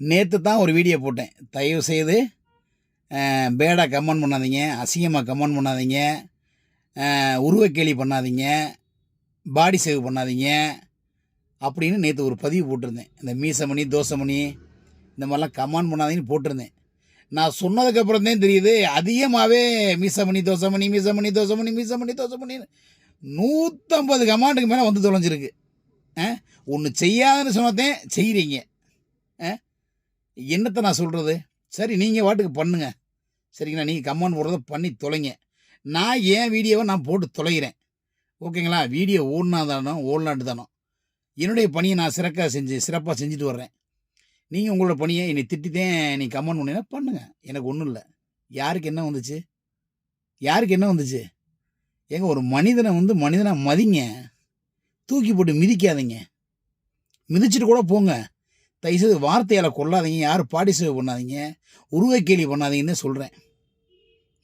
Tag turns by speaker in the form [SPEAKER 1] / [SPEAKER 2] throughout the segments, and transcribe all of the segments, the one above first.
[SPEAKER 1] நேற்று தான் ஒரு வீடியோ போட்டேன். தயவு செய்து பேடாக கமெண்ட் பண்ணாதீங்க அசிங்கமாக கமெண்ட் பண்ணாதீங்க உருவக்கேலி பண்ணாதீங்க பாடி சேவ் பண்ணாதீங்க அப்படின்னு நேற்று ஒரு பதிவு போட்டிருந்தேன். இந்த மீசமணி தோசைமணி இந்த மாதிரிலாம் கமெண்ட் பண்ணாதீங்கன்னு போட்டிருந்தேன். நான் சொன்னதுக்கப்புறம் தான் தெரியுது அதிகமாகவே மீசமணி தோசைமணி மீசமணி தோசைமணி மீசமணி தோசைமணின்னு நூற்றம்பது கமாண்டுக்கு மேலே வந்து தொலைஞ்சிருக்கு. ஒன்று செய்யாதுன்னு சொன்னதேன் செய்கிறீங்க என்னத்தை நான் சொல்கிறது சரி நீங்கள் வாட்டுக்கு பண்ணுங்க. சரிங்களா? நீங்கள் கமெண்ட் போடுறத பண்ணி தொலைங்க. நான் என் வீடியோவை நான் போட்டு தொலைகிறேன். ஓகேங்களா? வீடியோ ஓடினா தானோ ஓடலான்ட்டு தானோ. என்னுடைய பணியை நான் சிறக்காக செஞ்சு சிறப்பாக செஞ்சுட்டு வர்றேன். நீங்கள் உங்களோட பணியை என்னை திட்டித்தேன் நீ கமெண்ட் பண்ணீங்கன்னா பண்ணுங்கள் எனக்கு ஒன்றும் இல்லை. யாருக்கு என்ன வந்துச்சு? யாருக்கு என்ன வந்துச்சு? ஏங்க ஒரு மனிதனை வந்து மனிதனை மதிங்க. தூக்கி போட்டு மிதிக்காதீங்க. மிதிச்சிட்டு கூட போங்க. தயவுசெய்து வார்த்தையால் கொள்ளாதீங்க யாரும் பாடிசேவை பண்ணாதீங்க உருவ கேலி பண்ணாதீங்கன்னு சொல்கிறேன்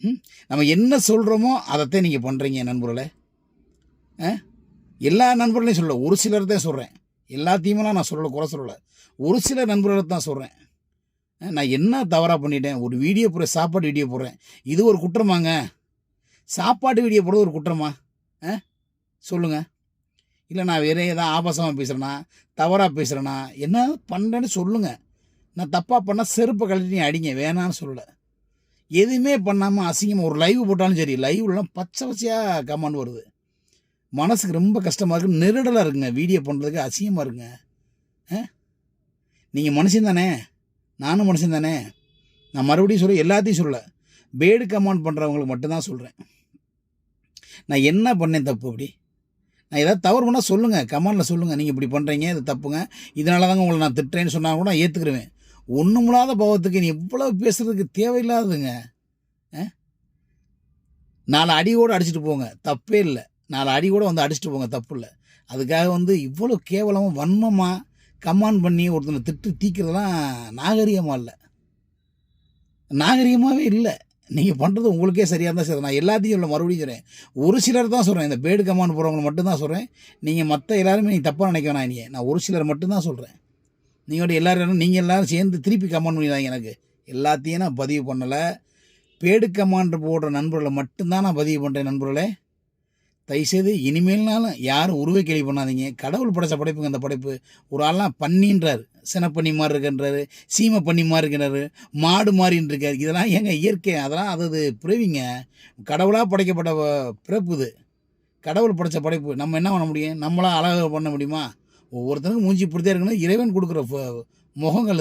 [SPEAKER 1] ம்? நம்ம என்ன சொல்கிறோமோ அதைத்தான் நீங்கள் பண்ணுறீங்க நண்பர்களை. ஆ? எல்லா நண்பர்களையும் சொல்ல ஒரு சிலர் தான் சொல்கிறேன் எல்லாத்தையுமெல்லாம் நான் சொல்லலை குறை சொல்லலை. ஒரு சில நண்பர்களை தான் சொல்கிறேன் நான் என்ன தவறாக பண்ணிட்டேன்? ஒரு வீடியோ போடுறேன் சாப்பாடு வீடியோ போடுறேன். இது ஒரு குற்றமாங்க. சாப்பாடு வீடியோ போடுறது ஒரு குற்றமா? ஆ? சொல்லுங்கள் இல்லை நான் வேற ஏதாவது ஆபாசமாக பேசுகிறேன்னா தவறாக பேசுகிறேன்னா என்ன பண்ணுறேன்னு சொல்லுங்கள் நான் தப்பாக பண்ணால் செருப்பை கழட்டி நீ அடிங்க வேணான்னு சொல்லலை. எதுவுமே பண்ணாமல் அசிங்கமாக ஒரு லைவ் போட்டாலும் சரி லைவ்லாம் பச்சை பச்சையாக கமெண்ட் வருது. மனசுக்கு ரொம்ப கஷ்டமாக இருக்குது நெருடலாக இருக்குங்க வீடியோ பண்ணுறதுக்கு அசிங்கமாக இருக்குங்க. நீங்கள் மனுஷன் தானே? நானும் மனுஷன் தானே? நான் மறுபடியும் சொல்ல எல்லாத்தையும் சொல்லலை. பேடு கமெண்ட் பண்ணுறவங்களுக்கு மட்டும்தான் சொல்கிறேன் நான் என்ன பண்ணேன் தப்பு அப்படி? நான் ஏதாவது தவறு பண்ணால் சொல்லுங்கள் கமெண்டில் சொல்லுங்கள் நீங்கள் இப்படி பண்ணுறீங்க இது தப்புங்க. இதனால தாங்க உங்களை நான் திட்டுறேன்னு சொன்னால் கூட நான் ஏற்றுக்குருவேன் ஒன்றுமில்லாத பாவத்துக்கு நீ எவ்வளோ பேசுகிறதுக்கு தேவையில்லாததுங்க. ஆ? நாலு அடியோடு அடிச்சுட்டு போங்க. தப்பே இல்லை. நாலு அடி கூட வந்து அடிச்சுட்டு போங்க. தப்பு இல்லை. அதுக்காக வந்து இவ்வளோ கேவலமாக வன்மமாக கமாண்ட் பண்ணி ஒருத்தனை திட்டு தீக்கிறதெல்லாம் நாகரிகமாக இல்லை. நாகரிகமாகவே இல்லை. நீங்கள் பண்ணுறது உங்களுக்கே சரியாக இருந்தால் சரி. நான் எல்லாத்தையும் உள்ள மறுபடியும் சொல்கிறேன் ஒரு சிலர் தான் சொல்கிறேன் இந்த பேடு கமாண்ட் போகிறவங்க மட்டும்தான் சொல்கிறேன் நீங்கள் மற்ற எல்லாருமே நீங்கள் தப்பாக நினைக்க வேணாம் நீங்கள் நான் ஒரு சிலர் மட்டும்தான் சொல்கிறேன் நீங்களோட எல்லோரும் நீங்கள் எல்லாரும் சேர்ந்து திருப்பி கமெண்ட் பண்ணிடுறாங்க எனக்கு. எல்லாத்தையும் நான் பதிவு பண்ணலை. பேடு கமாண்ட் போடுற நண்பர்களை மட்டும்தான் நான் பதிவு பண்ணுறேன் நண்பர்களே. தயவுசெய்து இனிமேல்னாலும் யாரும் உருவை கேள்வி பண்ணாதீங்க. கடவுள் படைச்ச படைப்புங்க அந்த படைப்பு. ஒரு ஆள்லாம் பண்ணின்றார். சினப்பண்ணி மாதிரி இருக்கின்றாரு. சீமை பண்ணி மாதிரி இருக்கிறாரு மாடு மாதிரின்னு இருக்கார். இதெல்லாம் ஏங்க இயற்கை. அதெல்லாம் அது பிறவிங்க கடவுளாக படைக்கப்பட்ட பிறப்பு இது. கடவுள் படைச்ச படைப்பு. நம்ம என்ன பண்ண முடியும்? நம்மளாம் அழகாக பண்ண முடியுமா? ஒவ்வொருத்தருக்கும் மூஞ்சி பிடித்தே இருக்கணும். இறைவன் கொடுக்குற முகங்கள்